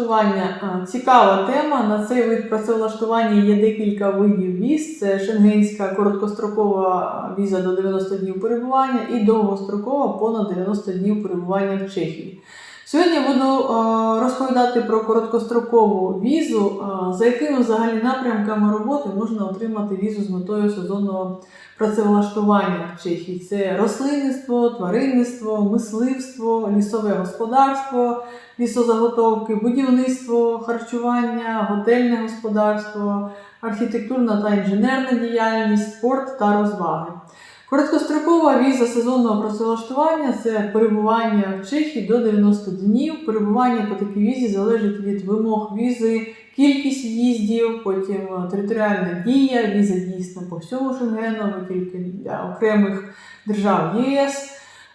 працевлаштування цікава тема. На цей вид працевлаштування є декілька видів віз. Це шенгенська короткострокова віза до 90 днів перебування і довгострокова понад 90 днів перебування в Чехії. Сьогодні буду розповідати про короткострокову візу, за якими взагалі напрямками роботи можна отримати візу з метою сезонного працевлаштування в Чехії. Це рослинництво, тваринництво, мисливство, лісове господарство, лісозаготовки, будівництво, харчування, готельне господарство, архітектурна та інженерна діяльність, спорт та розваги. Короткострокова віза сезонного працевлаштування це перебування в Чехії до 90 днів. Перебування по такій візі залежить від вимог візи, кількість в'їздів, потім е, територіальна дія, віза дійсна по всьому Шенгену, тільки для окремих держав ЄС,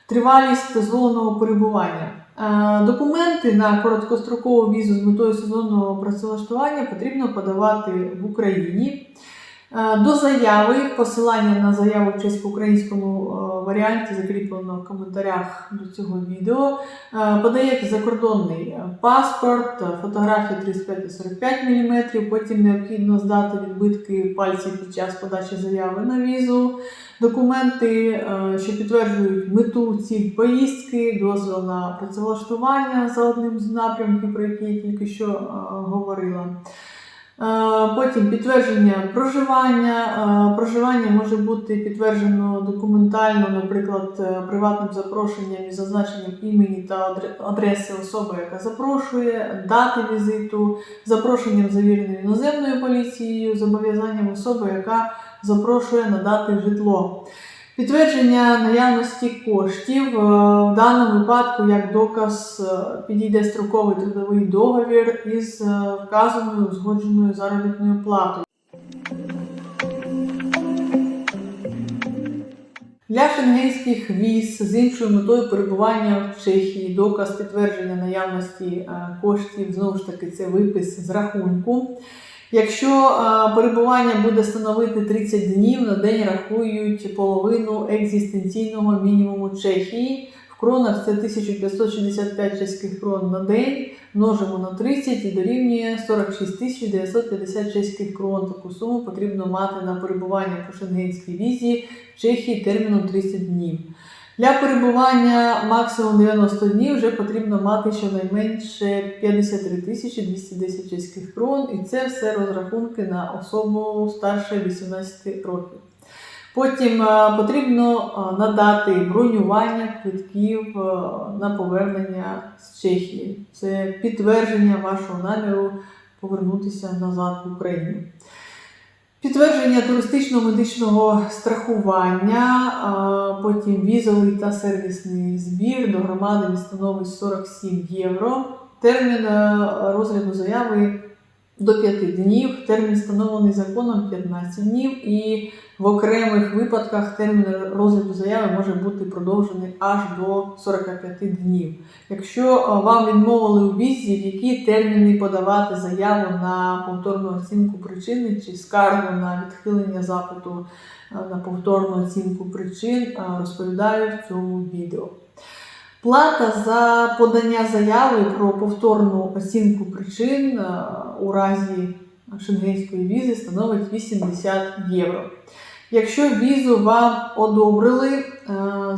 тривалість дозволеного перебування. Е, Документи на короткострокову візу з метою сезонного працевлаштування потрібно подавати в Україні. Е, До заяви посилання на заяву в чесько-українському е, варіанті закріплено в коментарях до цього відео. Е, Подаєте закордонний паспорт, фотографії 35-45 мм, потім необхідно здати відбитки пальців під час подачі заяви на візу, документи, що підтверджують мету ціль поїздки, дозвіл на працевлаштування за одним з напрямків, про які я тільки що говорила. Е, Потім підтвердження проживання. Е, Проживання може бути підтверджено документально, наприклад, е, приватним запрошенням і зазначенням імені та адреси особи, яка запрошує, дати візиту, запрошенням завіреним іноземною поліцією, зобов'язанням особи, яка запрошує надати житло. Підтвердження наявності коштів Е, в даному випадку як доказ е, підійде строковий трудовий договір із е, вказаною узгодженою заробітною платою. Для шенгенських віз з іншою метою перебування в Чехії, доказ підтвердження наявності коштів, знову ж таки, це випис з рахунку. Якщо е, перебування буде становити 30 днів, на день рахують половину екзистенційного мінімуму Чехії. В кронах це 1565 чеських крон на день, множимо на 30 і дорівнює 46 950 чеських крон. Таку суму потрібно мати на перебування по шенгенській візі в Чехії терміном 30 днів. Для перебування максимум 90 днів вже потрібно мати щонайменше 53 тисячі 210 чеських крон, і це все розрахунки на особу старше 18 років. Потім е, потрібно е, надати бронювання квитків е, на повернення з Чехії. Це підтвердження вашого наміру повернутися назад в Україну. Підтвердження туристичного медичного страхування, потім візовий та сервісний збір до громади становить 47 євро. Термін е, розгляду заяви до 5 днів, термін встановлений законом 15 днів, і в окремих випадках термін розгляду заяви може бути продовжений аж до 45 днів. Якщо е, вам відмовили у візі, в які терміни подавати заяву на повторну оцінку причини чи скаргу на відхилення запиту е, на повторну оцінку причин, е, розповідаю в цьому відео. Плата за подання заяви про повторну оцінку причин е, у разі шенгенської візи становить 80 євро. Якщо візу вам одобрили, е,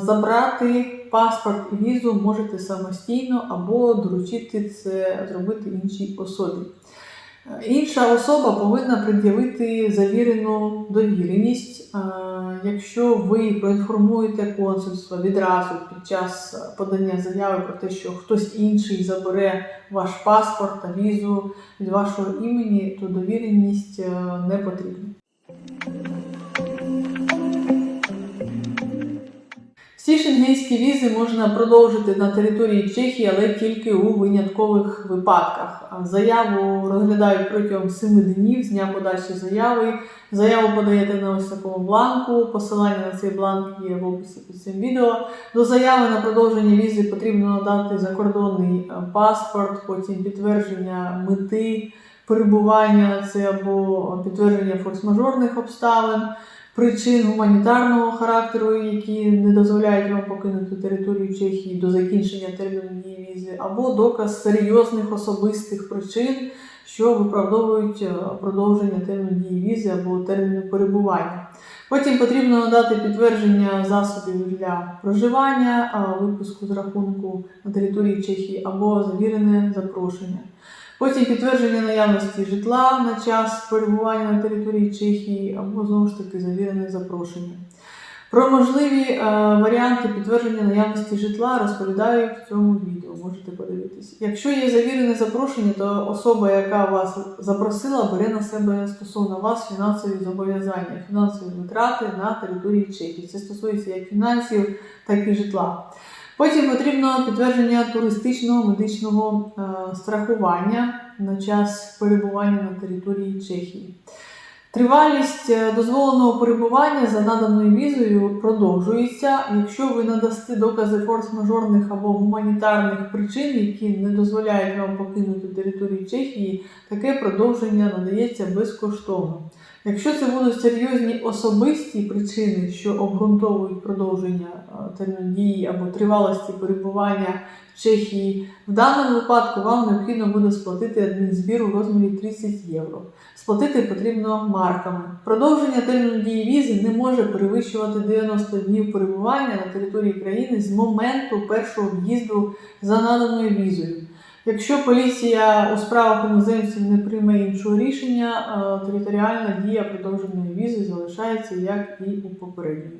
забрати паспорт і візу можете самостійно або доручити це зробити іншій особі. Інша особа повинна пред'явити завірену довіреність. Якщо ви проінформуєте консульство відразу під час подання заяви про те, що хтось інший забере ваш паспорт та візу від вашого імені, то довіреність е, не потрібна. Всі шенгенські візи можна продовжити на території Чехії, але тільки у виняткових випадках. Заяву розглядають протягом 7 днів з дня подачі заяви. Заяву подаєте на ось такому бланку. Посилання на цей бланк є в описі під цим відео. До заяви на продовження візи потрібно надати закордонний е, паспорт, потім підтвердження мети перебування, це або підтвердження форс-мажорних обставин. Причин гуманітарного характеру, які не дозволяють вам покинути територію Чехії до закінчення терміну дії візи, або доказ серйозних особистих причин, що виправдовують е, продовження терміну дії візи або терміну перебування. Потім потрібно надати підтвердження засобів для проживання, випуску з рахунку на території Чехії або завірене запрошення. Потім підтвердження наявності житла на час перебування на території Чехії або знову ж таки завірене запрошення. Про можливі е, варіанти підтвердження наявності житла розповідаю в цьому відео, можете подивитись. Якщо є завірене запрошення, то особа, яка вас запросила, бере на себе стосовно вас фінансові зобов'язання, фінансові витрати на території Чехії. Це стосується як фінансів, так і житла. Потім потрібно підтвердження туристичного медичного е, страхування на час перебування на території Чехії. Тривалість е, дозволеного перебування за наданою візою продовжується, якщо ви надасте докази форс-мажорних або гуманітарних причин, які не дозволяють вам покинути територію Чехії, таке продовження надається безкоштовно. Якщо це будуть серйозні особисті причини, що обґрунтовують продовження е, терміну дії або тривалості перебування в Чехії, в даному випадку вам необхідно буде сплатити адмінзбір у розмірі 30 євро. Сплатити потрібно марками. Продовження терміну дії візи не може перевищувати 90 днів перебування на території країни з моменту першого в'їзду за наданою візою. Якщо поліція у справах іноземців не прийме іншого рішення, е, територіальна дія продовженої візи залишається як і у попередньої.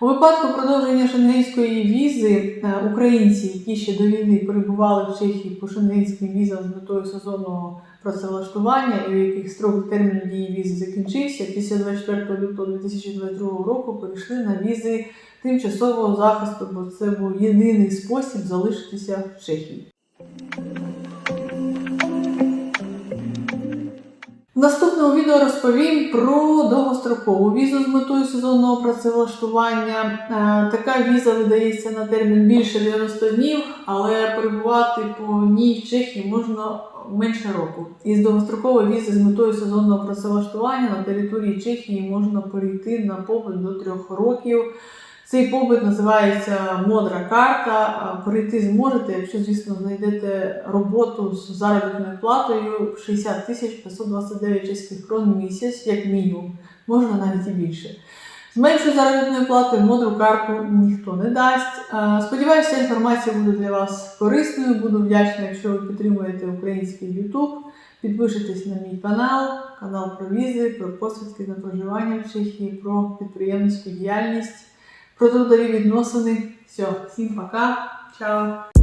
У випадку продовження шенгенської візи е, українці, які ще до війни перебували в Чехії по шенгенським візам з метою сезонного працевлаштування і у яких строк терміну дії візи закінчився, після 24 лютого 2022 року перейшли на візи тимчасового захисту, бо це був єдиний спосіб залишитися в Чехії. В наступному відео розповім про довгострокову візу з метою сезонного працевлаштування. Е, Така віза видається на термін більше 90 днів, але перебувати по ній в Чехії можна менше року. Із довгострокової візи з метою сезонного працевлаштування на території Чехії можна перейти на побут до трьох років. Цей побит називається модра карта. А Перейти зможете, якщо, звісно, знайдете роботу з заробітною платою 60 тисяч 529 чеських крон в місяць, як мінімум, можна навіть і більше. З меншою заробітною платою модру карту ніхто не дасть. Сподіваюся, інформація буде для вас корисною. Буду вдячна, якщо ви підтримуєте український YouTube. Підпишитесь на мій канал, канал про візи, про посвідки на проживання в Чехії, про підприємницьку діяльність про трудові відносини. Все, всім пока, чао!